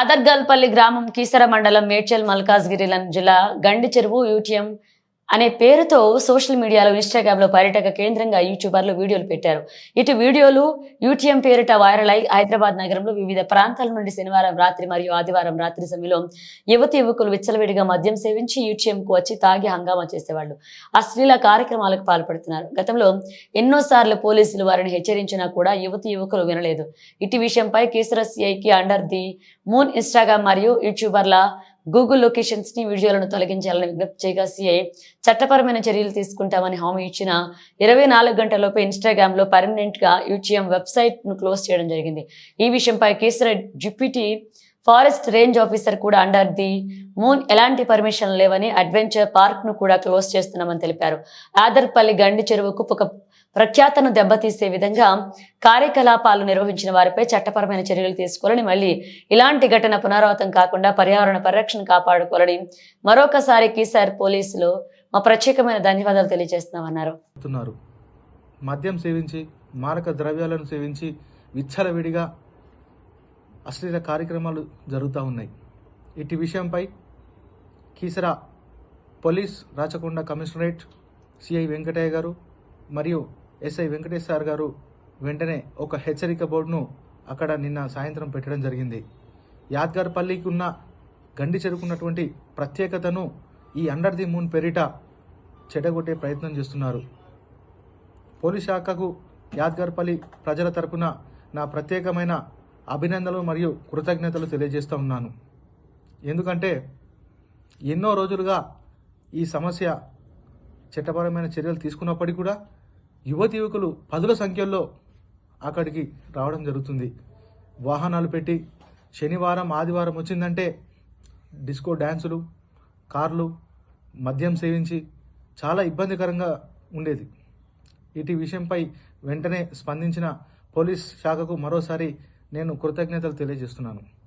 దాదర్గల్పల్లి గ్రామం కీసర మండలం మేడ్చల్ మల్కాజ్గిరిలన్ జిల్లా గండి చెరువు యూటీఎం అనే పేరుతో సోషల్ మీడియాలో ఇన్స్టాగ్రామ్లో పర్యాటక కేంద్రంగా యూట్యూబర్లు వీడియోలు పెట్టారు. ఇటు వీడియోలు యూటీఎం పేరిట వైరల్ అయి హైదరాబాద్ నగరంలో వివిధ ప్రాంతాల నుండి శనివారం రాత్రి మరియు ఆదివారం రాత్రి సమయంలో యువతి యువకులు విచ్చలవిడిగా మద్యం సేవించి యూటీఎంకు వచ్చి తాగి హంగామా చేసేవాళ్ళు. అశ్లీల కార్యక్రమాలకు పాల్పడుతున్నారు. గతంలో ఎన్నోసార్లు పోలీసులు వారిని హెచ్చరించినా కూడా యువతి యువకులు వినలేదు. ఇటు విషయంపై కేసీఆర్ సిఐకి అండర్ ది మూన్ ఇన్స్టాగ్రామ్ మరియు యూట్యూబర్ల గూగుల్ లొకేషన్స్ని వీడియోలను తొలగించాలని విజ్ఞప్తి చేయగా సిఐ చట్టపరమైన చర్యలు తీసుకుంటామని హామీ ఇచ్చిన ఇరవై నాలుగు గంటలలోపు ఇన్స్టాగ్రామ్లో పర్మనెంట్గా యూటీఎం వెబ్సైట్ను క్లోజ్ చేయడం జరిగింది. ఈ విషయంపై KCR deputy forest range officer కూడా అండర్ ది మూన్ ఎలాంటి పర్మిషన్ లేవని అడ్వెంచర్ పార్క్ను కూడా క్లోజ్ చేస్తున్నామని తెలిపారు. ఆదర్పల్లి గండి చెరువుకు ఒక ప్రఖ్యాతను దెబ్బతీసే విధంగా కార్యకలాపాలు నిర్వహించిన వారిపై చట్టపరమైన చర్యలు తీసుకోవాలని మళ్ళీ ఇలాంటి ఘటన పునరావృతం కాకుండా పర్యావరణ పరిరక్షణ కాపాడుకోవాలని మరొకసారి కీసార్ పోలీసులు మా ప్రత్యేకమైన ధన్యవాదాలు తెలియజేస్తున్నామన్నారు. మద్యం సేవించి మారక ద్రవ్యాలను సేవించి విచ్చలవిడిగా అశ్లీల కార్యక్రమాలు జరుగుతూ ఉన్నాయి. ఇటు విషయంపై Keesara police Rachakonda commissionerate CI Venkataiah గారు మరియు ఎస్ఐ వెంకటేష్ సార్ గారు వెంటనే ఒక హెచ్చరిక బోర్డును అక్కడ నిన్న సాయంత్రం పెట్టడం జరిగింది. యాద్గార్పల్లికి ఉన్న గండి చెరుకున్నటువంటి ప్రత్యేకతను ఈ అండర్ ది మూన్ పెరిట చెడగొట్టే ప్రయత్నం చేస్తున్నారు. పోలీస్ శాఖకు యాద్గార్పల్లి ప్రజల తరపున నా ప్రత్యేకమైన అభినందనలు మరియు కృతజ్ఞతలు తెలియజేస్తూ ఉన్నాను. ఎందుకంటే ఎన్నో రోజులుగా ఈ సమస్య చట్టపరమైన చర్యలు తీసుకున్నప్పటికీ కూడా యువతి యువకులు పదుల సంఖ్యలో అక్కడికి రావడం జరుగుతుంది. వాహనాలు పెట్టి శనివారం ఆదివారం వచ్చిందంటే డిస్కో డ్యాన్సులు కార్లు మద్యం సేవించి చాలా ఇబ్బందికరంగా ఉండేది. ఇటు విషయంపై వెంటనే స్పందించిన పోలీస్ శాఖకు మరోసారి నేను కృతజ్ఞతలు తెలియజేస్తున్నాను.